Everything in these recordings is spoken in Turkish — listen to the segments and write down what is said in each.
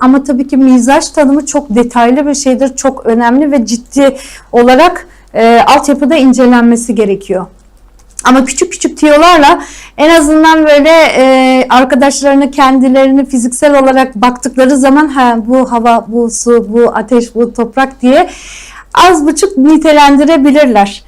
ama tabii ki mizaç tanımı çok detaylı bir şeydir, çok önemli ve ciddi olarak e, altyapıda incelenmesi gerekiyor. Ama küçük küçük tiyolarla en azından böyle e, arkadaşlarını kendilerini fiziksel olarak baktıkları zaman ha, bu hava, bu su, bu ateş, bu toprak diye az buçuk nitelendirebilirler.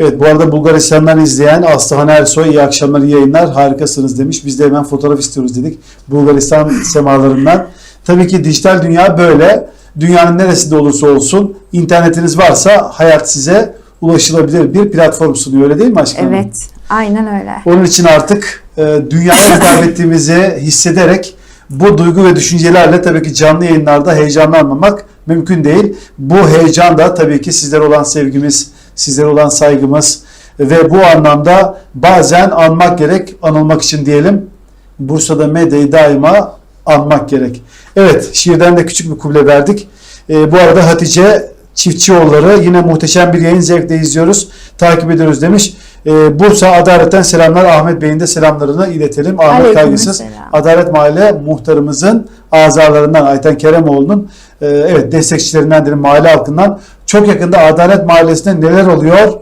Evet bu arada Bulgaristan'dan izleyen Aslıhan Ersoy iyi akşamlar iyi yayınlar harikasınız demiş. Biz de hemen fotoğraf istiyoruz dedik Bulgaristan semalarından. Tabii ki dijital dünya böyle. Dünyanın neresinde olursa olsun internetiniz varsa hayat size ulaşılabilir bir platform sunuyor öyle değil mi aşkım? Evet, aynen öyle. Onun için artık e, dünyaya hitap ettiğimizi hissederek bu duygu ve düşüncelerle tabii ki canlı yayınlarda heyecanlanmamak mümkün değil. Bu heyecan da tabii ki sizlere olan sevgimiz, sizlere olan saygımız ve bu anlamda bazen anmak gerek, anılmak için diyelim. Bursa'da medyayı daima anmak gerek. Evet, şiirden de küçük bir kuble verdik. E, bu arada Hatice Çiftçioğulları yine muhteşem bir yayın zevkle izliyoruz. Takip ediyoruz demiş. E, Bursa Adalet'ten selamlar. Ahmet Bey'in de selamlarını iletelim. Ahmet Kaygısız. Adalet Mahalle muhtarımızın azalarından Ayten Keremoğlu'nun e, evet destekçilerinden mahalle halkından çok yakında Adalet Mahallesi'nde neler oluyor?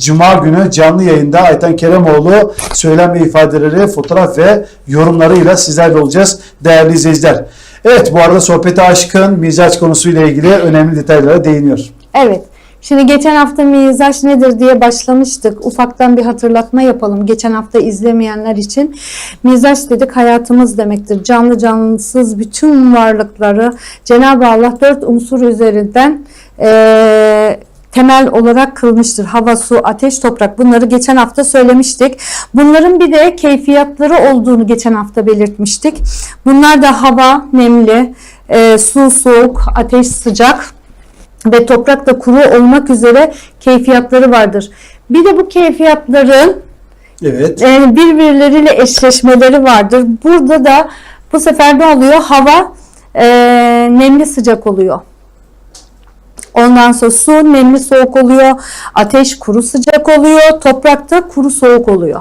Cuma günü canlı yayında Ayten Keremoğlu söylem ve ifadeleri, fotoğraf ve yorumlarıyla sizlerle olacağız değerli izleyiciler. Evet bu arada sohbeti aşkın mizaç konusuyla ilgili önemli detaylara değiniyor. Evet. Şimdi geçen hafta mizaç nedir diye başlamıştık. Ufaktan bir hatırlatma yapalım. Geçen hafta izlemeyenler için. Mizaç dedik hayatımız demektir. Canlı cansız bütün varlıkları Cenab-ı Allah dört unsur üzerinden eee, temel olarak kılmıştır. Hava, su, ateş, toprak. Bunları geçen hafta söylemiştik. Bunların bir de keyfiyatları olduğunu geçen hafta belirtmiştik. Bunlar da hava nemli, eee, su soğuk, ateş sıcak ve toprak da kuru olmak üzere keyfiyatları vardır. Bir de bu keyfiyatların Evet. e, birbirleriyle eşleşmeleri vardır. Burada da bu sefer ne oluyor? Hava e, nemli sıcak oluyor. Ondan sonra su nemli soğuk oluyor. Ateş kuru sıcak oluyor. Toprakta kuru soğuk oluyor.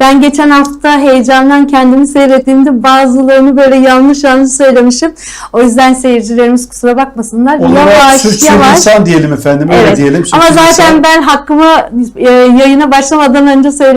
Ben geçen hafta heyecandan kendimi seyrettiğimde bazılarını böyle yanlış yanlış söylemişim. O yüzden seyircilerimiz kusura bakmasınlar. Onlara yavaş yavaş. sürçülisan diyelim efendim. Öyle Evet. diyelim. Ama zaten ben hakkımı e, yayına başlamadan önce söyledim.